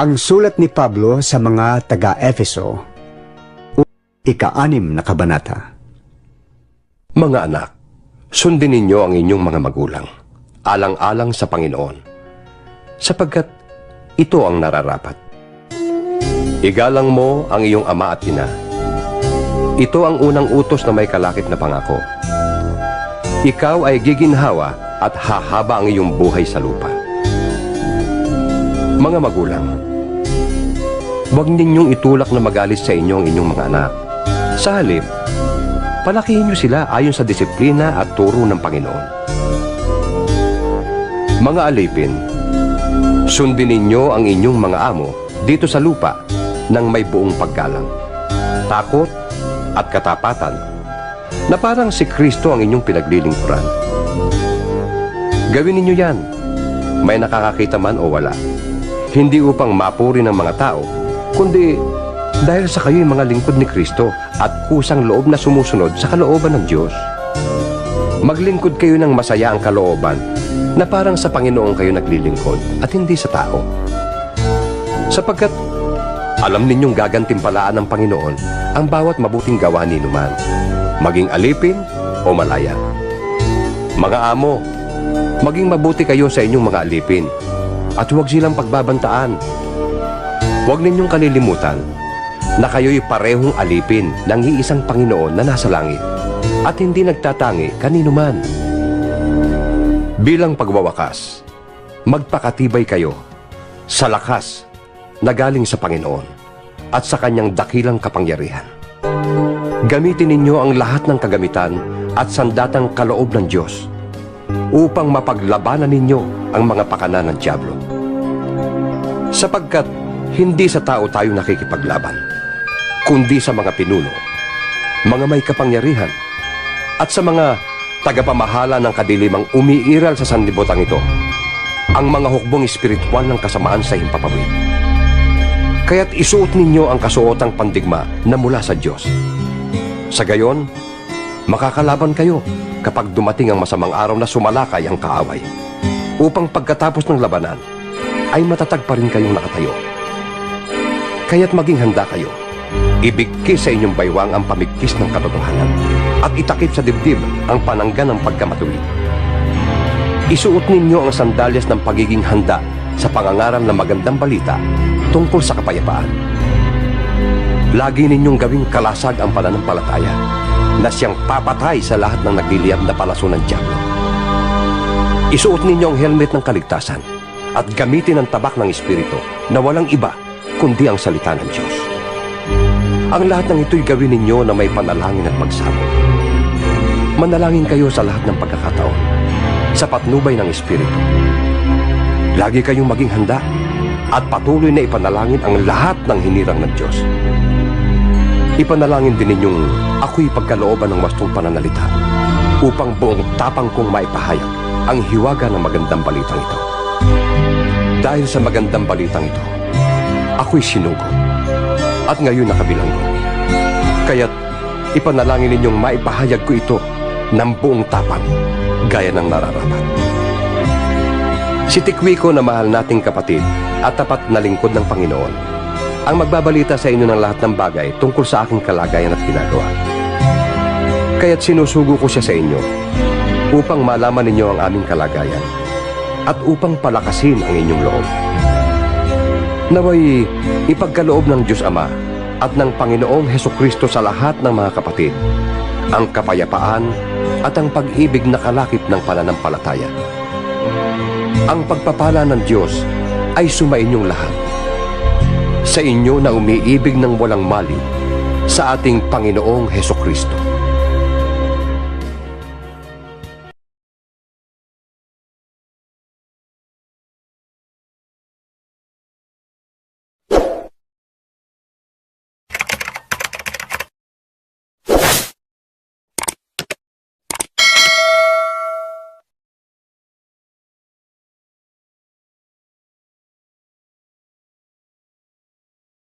Ang sulat ni Pablo sa mga taga-Efeso, ika-anim na kabanata. Mga anak, sundin ninyo ang inyong mga magulang, alang-alang sa Panginoon, sapagkat ito ang nararapat. Igalang mo ang iyong ama at ina. Ito ang unang utos na may kalakip na pangako. Ikaw ay giginhawa at hahaba ang iyong buhay sa lupa. Mga magulang, huwag ninyong itulak na magalit sa inyo ang inyong mga anak. Sa halip, palakihin niyo sila ayon sa disiplina at turo ng Panginoon. Mga alipin, sundin ninyo ang inyong mga amo dito sa lupa ng may buong paggalang, takot at katapatan na parang si Kristo ang inyong pinaglilingkuran. Gawin ninyo yan, may nakakakita man o wala. Hindi upang mapuri ng mga tao, kundi dahil sa kayo'y mga lingkod ni Kristo at kusang loob na sumusunod sa kalooban ng Diyos. Maglingkod kayo ng masaya ang kalooban na parang sa Panginoon kayo naglilingkod at hindi sa tao. Sapagkat alam ninyong gagantimpalaan ng Panginoon ang bawat mabuting gawa ni Numan, maging alipin o malaya. Mga amo, maging mabuti kayo sa inyong mga alipin at huwag silang pagbabantaan. Huwag ninyong kalilimutan na kayo'y parehong alipin ng iisang Panginoon na nasa langit at hindi nagtatangi kanino man. Bilang pagwawakas, magpakatibay kayo sa lakas na galing sa Panginoon at sa kanyang dakilang kapangyarihan. Gamitin ninyo ang lahat ng kagamitan at sandatang kaloob ng Diyos upang mapaglabanan ninyo ang mga pakanan ng Diablo. Sapagkat hindi sa tao tayo nakikipaglaban, kundi sa mga pinuno, mga may kapangyarihan, at sa mga tagapamahala ng kadilimang umiiral sa sanlibutan ito, ang mga hukbong espiritual ng kasamaan sa himpapawid. Kaya't isuot ninyo ang kasuotang pandigma na mula sa Diyos. Sa gayon, makakalaban kayo kapag dumating ang masamang araw na sumalakay ang kaaway, upang pagkatapos ng labanan, ay matatag pa rin kayong nakatayo. Kaya't maging handa kayo. Ibigkis sa inyong baywang ang pamigkis ng katotohanan at itakip sa dibdib ang panangga ng pagkamatuwid. Isuot ninyo ang sandalyas ng pagiging handa sa pangangaral ng magandang balita tungkol sa kapayapaan. Lagi ninyong gawing kalasag ang pananampalataya na siyang papatay sa lahat ng nagliliyab na palaso ng Diablo. Isuot ninyo ang helmet ng kaligtasan at gamitin ang tabak ng Espiritu na walang iba kundi ang salita ng Diyos. Ang lahat ng ito'y gawin ninyo na may panalangin at pagsabot. Manalangin kayo sa lahat ng pagkakataon sa patnubay ng Espiritu. Lagi kayong maging handa at patuloy na ipanalangin ang lahat ng hinirang ng Diyos. Ipanalangin din ninyong ako'y pagkalooban ng wastong pananalita upang buong tapang kong maipahayag ang hiwaga ng magandang balitang ito. Dahil sa magandang balitang ito, ako'y sinugo at ngayon nakabilanggo. Kaya't ipanalangin ninyong maipahayag ko ito ng buong tapang gaya ng nararapat. Si Tikwiko na mahal nating kapatid at tapat na lingkod ng Panginoon ang magbabalita sa inyo ng lahat ng bagay tungkol sa aking kalagayan at ginagawa. Kaya't sinusugo ko siya sa inyo upang malaman ninyo ang aming kalagayan at upang palakasin ang inyong loob. Naway ipagkaloob ng Diyos Ama at ng Panginoong Heso Kristo sa lahat ng mga kapatid ang kapayapaan at ang pag-ibig na kalakip ng pananampalataya. Ang pagpapala ng Diyos ay sumainyong lahat. Sa inyo na umiibig ng walang mali sa ating Panginoong Heso Kristo.